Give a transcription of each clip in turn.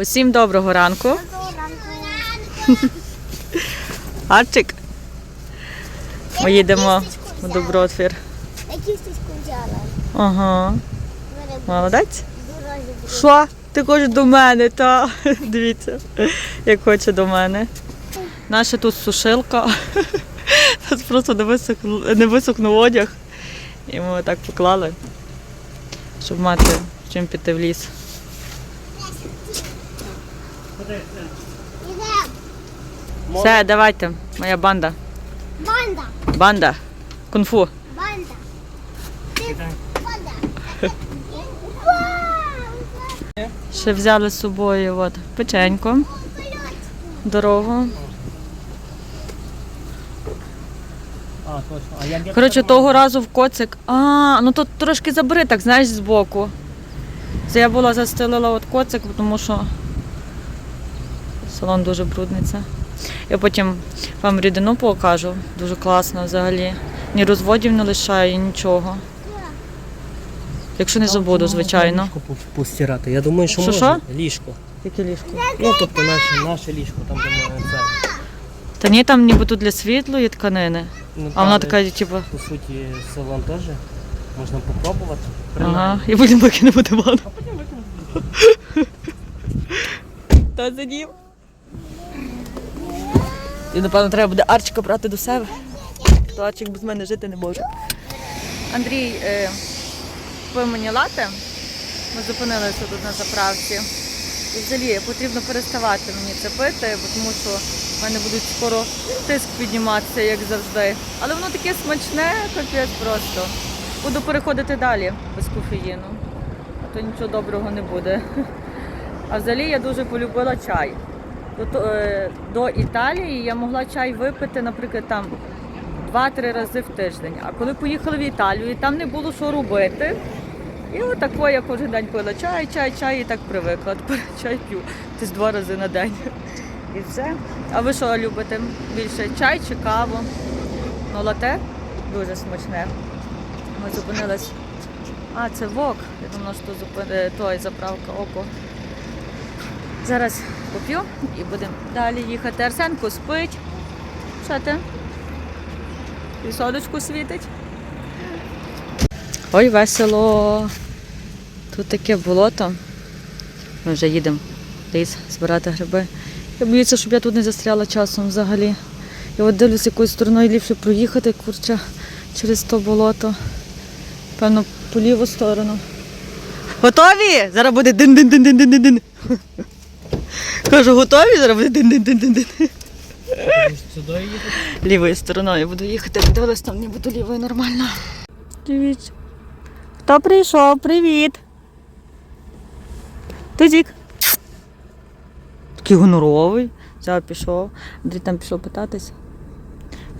Усім доброго ранку. Арчик. Ми їдемо у Добротвір. Я кісточку взяла. Ага. Молодець. Що? Ти хочеш до мене, та дивіться, як хоче до мене. Наша тут сушилка. Нас просто не висохнув, не висохнув одяг. І ми так поклали, щоб мати чим піти в ліс. Все, давайте, моя банда. Банда. Банда. Кунг-фу. Банда. Банда. Ще взяли з собою от, печенько, дорогу. Коротше, того разу в коцик. А, ну тут трошки забери, так, знаєш, збоку. Це я була застелила от коцик, тому що салон дуже брудниться. Я потім вам рідину покажу. Дуже класно взагалі. Ні розводів не лишає, нічого. Якщо не забуду, звичайно. Ліжко постирати. Я думаю, що Що, можна. Ліжко. Яке ліжко? Ну, тобто наше, наше ліжко, там де ми це. Та ні, там нібито для світлої тканини. Ну, А вона та, така, типу, По суті, салон теж. Можна попробувати. ага, і потім викинемо диван. Та задів. І напевно треба буде Арчика брати до себе. То Арчик без мене жити не може. Андрій е, мені лате. Ми зупинилися тут на заправці. І взагалі потрібно переставати мені це пити, бо тому що в мене будуть скоро тиск підніматися, як завжди. Але воно таке смачне, капець просто. Буду переходити далі без кофеїну, а то нічого доброго не буде. А взагалі я дуже полюбила чай. До, е, до Італії я могла чай випити, наприклад, там 2-3 рази в тиждень. А коли поїхали в Італію, і там не було що робити. І отако я кожен день пила чай, чай, чай і так привикла. Тепер чай п'ю десь два рази на день. І все. А ви що любите більше? Чай чи каву? Ну, лате дуже смачне. Ми зупинились. А, це вок. Я думала, що зупин... е, той заправка око. Зараз поп'ю і будемо далі їхати. Арсенко спить. Що ти? І содочку світить. Ой, весело. Тут таке болото. Ми вже їдемо ліс збирати гриби. Я боюся, щоб я тут не застряла часом взагалі. Я от дивлюсь, якою стороною ліпше проїхати, курча, через то болото. Певно, по ліву сторону. Готові? Зараз буде дин-дин-дин-дин-дин-дин. Кажу, готові? Зараз їхати. Лівою стороною буду їхати. Дивилась, там не буду лівою нормально. Дивіться. Хто прийшов? Привіт. Тузік. Такий гоноровий. Взяв, пішов. Андрій там пішов питатись.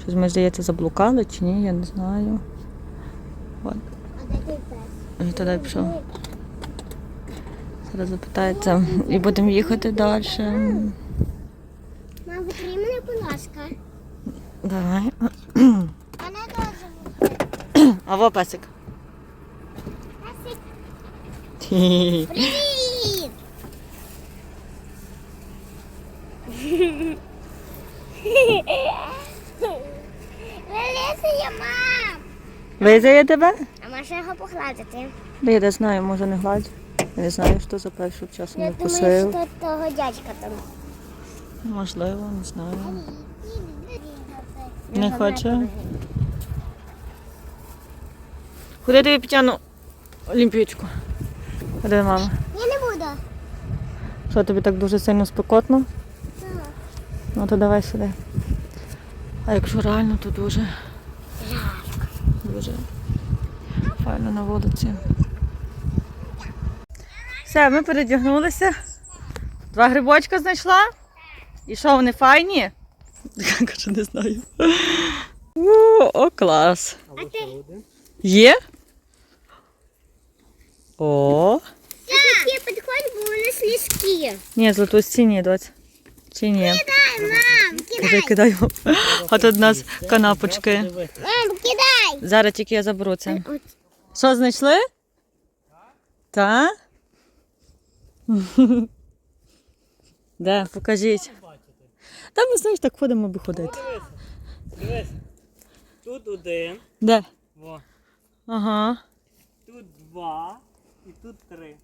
Щось ми, здається, заблукали чи ні, я не знаю. От. А де той пес? І туди пішов. Зараз запитається. І будемо їхати далі. Мам, витри мене, будь ласка. Давай. Мене теж. А во песик. Хі-хі-хі. Привіт! Вилізає, мам! Визає тебе? А може його погладити? Да я не знаю, може не гладь. Не знаю, що за першу часу Я не думаю, вкусив. що того дядька там. Можливо, не знаю. Не хоче? Куди тобі підтягну олімпійчку? Куди мама? Я не буду. Що тобі так дуже сильно спекотно? Так. Ну то давай сюди. А якщо реально, то дуже. Дуже файно на вулиці. Все, ми передягнулися. Два грибочка знайшла. І що, вони файні? Кажу, не знаю. О, о, клас. Є? О. Такі підходь, бо вони слізкі. Ні, златусті ні, доць. Чи ні? Кидай, мам, Вже кидаю. А тут у нас канапочки. Мам, кидай. Зараз тільки я заберу це. Що знайшли? Так? Де? Покажіть. Та ми знаєш, так ходимо аби ходити. Дивись. Тут один. Де? Во. Ага. Тут два. І тут три.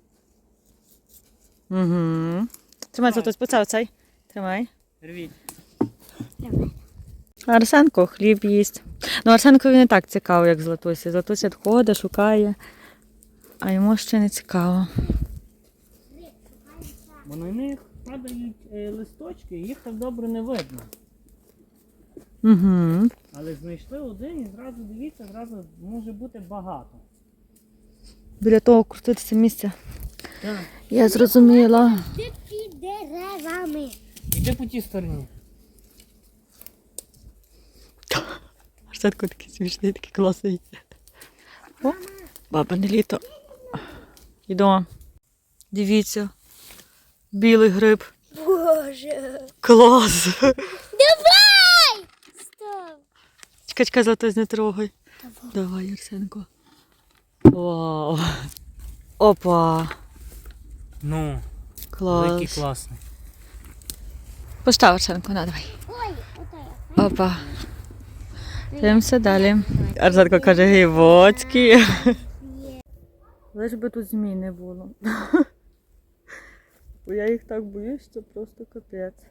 Угу. Тримай тут оце, оцей. Тримай. Рвіть. Арсенко хліб їсть. Ну, Арсенкові не так цікаво, як Златусі. Златуся ходить, шукає, а йому ще не цікаво. Бо на них падають е, листочки, їх так добре не видно. Угу. Але знайшли один і зразу дивіться, зразу може бути багато. Біля того крутитися місця. Так. Я зрозуміла. Ти під деревами. Іди по тій стороні. Арсенко такий смішний, такий класний. О, бабине літо. Йду. Дивіться. Білий гриб. Боже. Клас! Давай! Стоп. Чекай, чекай, Златусь, не трогай. Давай, Арсенко. Вау. Опа. Ну, Клас. який класний. Постав, Арсенко, на, давай. Ой, ота. Опа. Дивимося далі. Арсенко каже, гейвоцькі. Лиш би тут змій не було. Бо я їх так боюсь, що просто капець.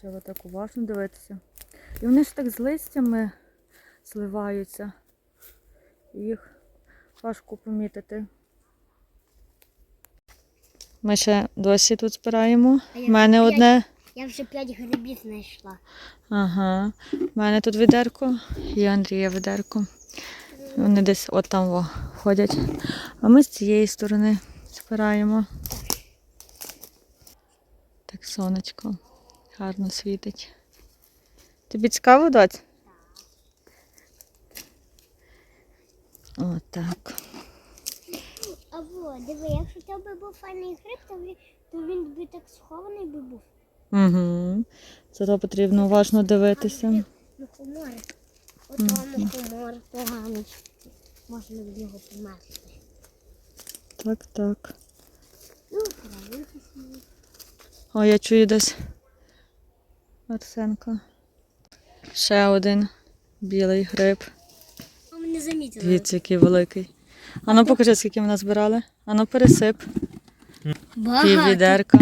Треба так уважно дивитися. І вони ж так з листями зливаються. Їх важко помітити. Ми ще досі тут збираємо. У мене одне. Я вже п'ять грибів знайшла. Ага. У мене тут відерко і Андрія відерко. Вони десь от там во, ходять. А ми з цієї сторони збираємо. Так сонечко гарно світить. Тобі цікаво, доць? Отак. А во, диви, якщо тебе був файний гриб, то він, то він би так схований би був. Угу. Зато потрібно уважно дивитися. Ну, комори. Отому комор поганий. Можна в нього померти. Так, так. Ну. О, я чую десь Арсенка. Ще один білий гриб. Дивіться, який великий. Ану, покажи, скільки ми назбирали. Ану, пересип. Пів відерка.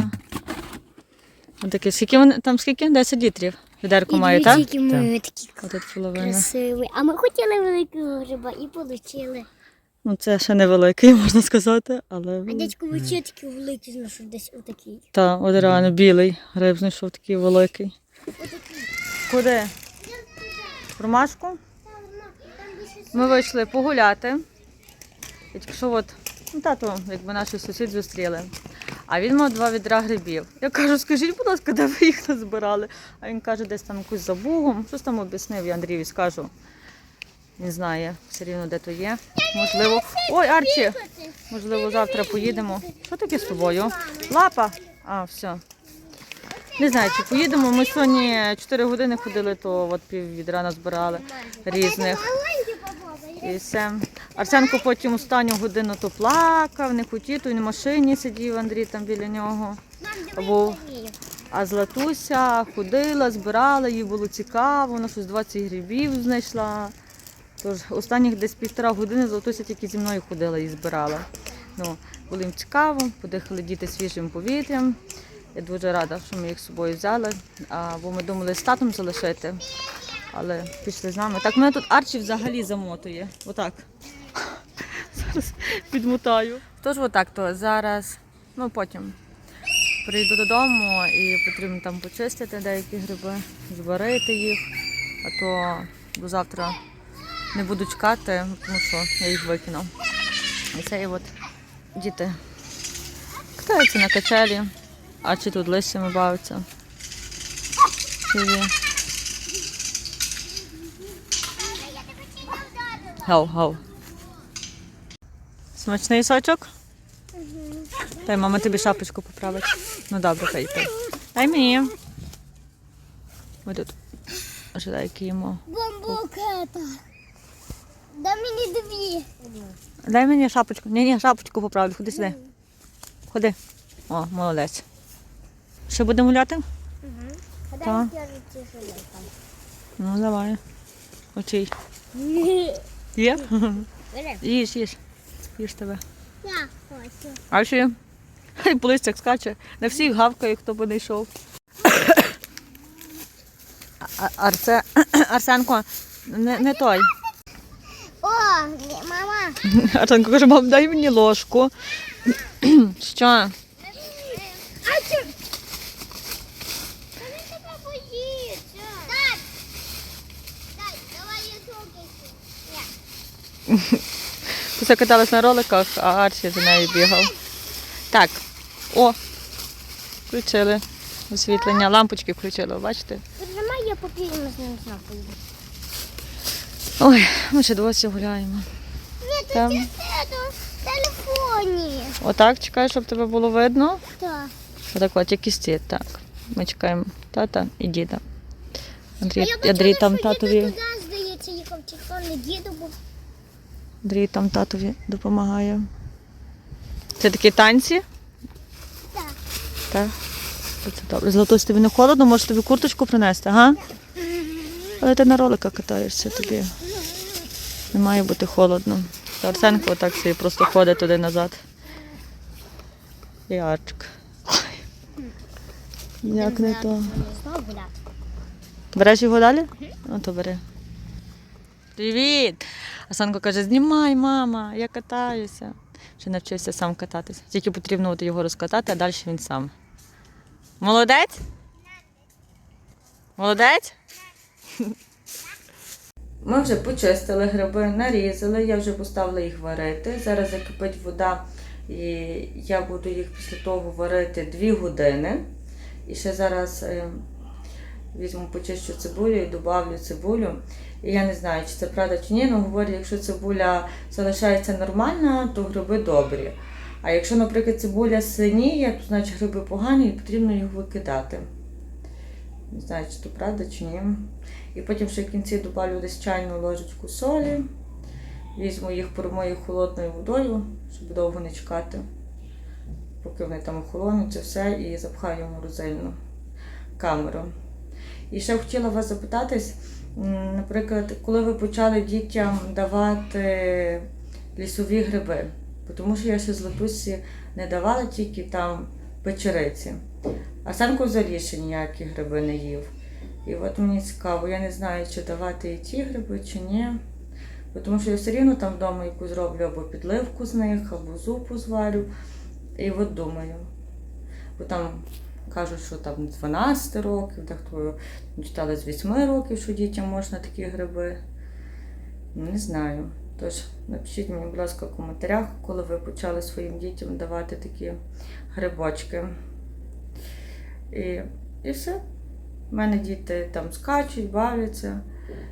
Отакі. Скільки вони, там скільки? 10 літрів. Відерко має, так? Ми такі красиві. А ми хотіли великого гриба і отримали. Ну, це ще невеликий, можна сказати, але. А дядько Виче такі великі знайшов десь отакий. Та, от реально білий гриб знайшов такий великий. Куди? В Ромашку? Ми вийшли погуляти. І тільки що от, ну, тато, якби наші сусід зустріли. А він мав два відра грибів. Я кажу, скажіть, будь ласка, де ви їх назбирали? А він каже, десь там якусь за бугом. Щось там об'яснив, я Андрієві скажу. Він знає все рівно, де то є. Можливо. Ой, Арчі! Можливо, завтра поїдемо. Що таке з тобою? Лапа? А, все. Не знаю, чи поїдемо. Ми сьогодні 4 години ходили, то от пів відра назбирали різних. І все. Арсенко потім останню годину то плакав, не хотів, то він в машині сидів, Андрій там біля нього. Був. А Златуся ходила, збирала, їй було цікаво, вона щось 20 грибів знайшла. Тож останніх десь півтора години Златуся тільки зі мною ходила і збирала. Ну, було їм цікаво, подихали діти свіжим повітрям. Я дуже рада, що ми їх з собою взяли, а, бо ми думали з татом залишити, але пішли з нами. Так, мене тут Арчі взагалі замотує. Отак. Зараз підмотаю. Тож отак, то зараз, ну потім прийду додому і потрібно там почистити деякі гриби, зварити їх, а то до завтра не буду чекати, тому що я їх викину. І це і от діти катаються на качелі, а чи тут листями бавляться. Сиві. Гав, гав. Смачний сочок? Дай мама тобі шапочку поправить. Ну добре, хай йти. Дай мені. Ми тут ожидайки їмо. Бомбукета. Дай мені дві. Дай мені шапочку. Ні, ні, шапочку поправлю. Ходи сюди. Ходи. О, молодець. Ще будемо гуляти? Угу. Так. Ну, давай. Очей. Є? Їж, їж. Їж тебе. Я хочу. А ще? Хай полистяк скаче. На всіх гавкає, хто б не йшов. А- Арсе... Арсенко, не, не той. Ні, каже, мам, дай мені ложку. Що? А тебе боїться. Так. Так, давай я трогайся. Ні. Каталась на роликах, а Арсі за нею бігав. Так. О! Включили освітлення, лампочки включили, бачите? Тут немає, я поп'ю, ми з ним знову. Ой, ми ще досі гуляємо. Там. телефоні. Отак чекай, щоб тебе було видно. Так. Отак от, як і стіт, так. Ми чекаємо тата і діда. Андрій, А я Андрій там татові. здається, їхав, чи діду був. Андрій там татові допомагає. Це такі танці? Так. Так. Це добре. Золотось, тобі не холодно, може тобі курточку принести, га? Але ти на роликах катаєшся тобі. Не має бути холодно. Та Арсенко отак собі просто ходить туди назад. І Арчик. Як не то. Береш його далі? Ну, то бери. Привіт! Арсенко каже, знімай, мама, я катаюся. Ще навчився сам кататися. Тільки потрібно от його розкатати, а далі він сам. Молодець? Молодець? Ми вже почистили гриби, нарізали, я вже поставила їх варити. Зараз закипить вода, і я буду їх після того варити 2 години. І ще зараз е, візьму почищу цибулю і додавлю цибулю. І я не знаю, чи це правда чи ні, але говорять, якщо цибуля залишається нормальна, то гриби добрі. А якщо, наприклад, цибуля синіє, то значить гриби погані і потрібно їх викидати. Не знаю, чи то правда чи ні. І потім ще в кінці додавлю десь чайну ложечку солі. Візьму їх, промию холодною водою, щоб довго не чекати, поки вони там охолонуть, це все, і запхаю в морозильну камеру. І ще хотіла вас запитатись, наприклад, коли ви почали дітям давати лісові гриби, тому що я ще з Латусі не давала тільки там печериці. А Санко взагалі ніякі гриби не їв. І от мені цікаво, я не знаю, чи давати і ті гриби, чи ні. Тому що я все рівно там вдома яку зроблю або підливку з них, або зупу зварю. І от думаю. Бо там кажуть, що там 12 років, дехто читали з 8 років, що дітям можна такі гриби. Ну, Не знаю. Тож напишіть мені, будь ласка, в коментарях, коли ви почали своїм дітям давати такі грибочки. І, і все. У мене діти там скачуть, бавляться.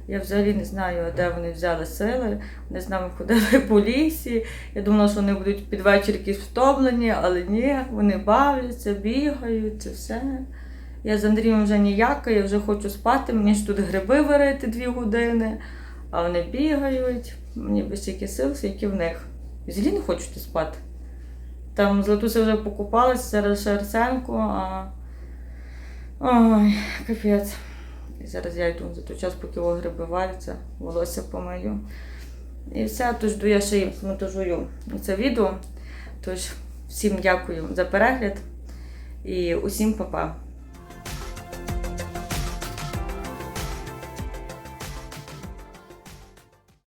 Я взагалі не знаю, де вони взяли сили. Вони з нами ходили по лісі. Я думала, що вони будуть під вечір якісь втомлені, але ні, вони бавляться, бігають, це все. Я з Андрієм вже ніяка, я вже хочу спати, мені ж тут гриби варити дві години, а вони бігають, мені без стільки сил, скільки в них. Взагалі не хочуть спати. Там Златуся вже покупалася, зараз ще Арсенко, а. Ой, капець. І зараз я йду за той час, поки огриби варяться, волосся помию. І все, тож я ще їм монтажую це відео. Тож всім дякую за перегляд і усім па-па.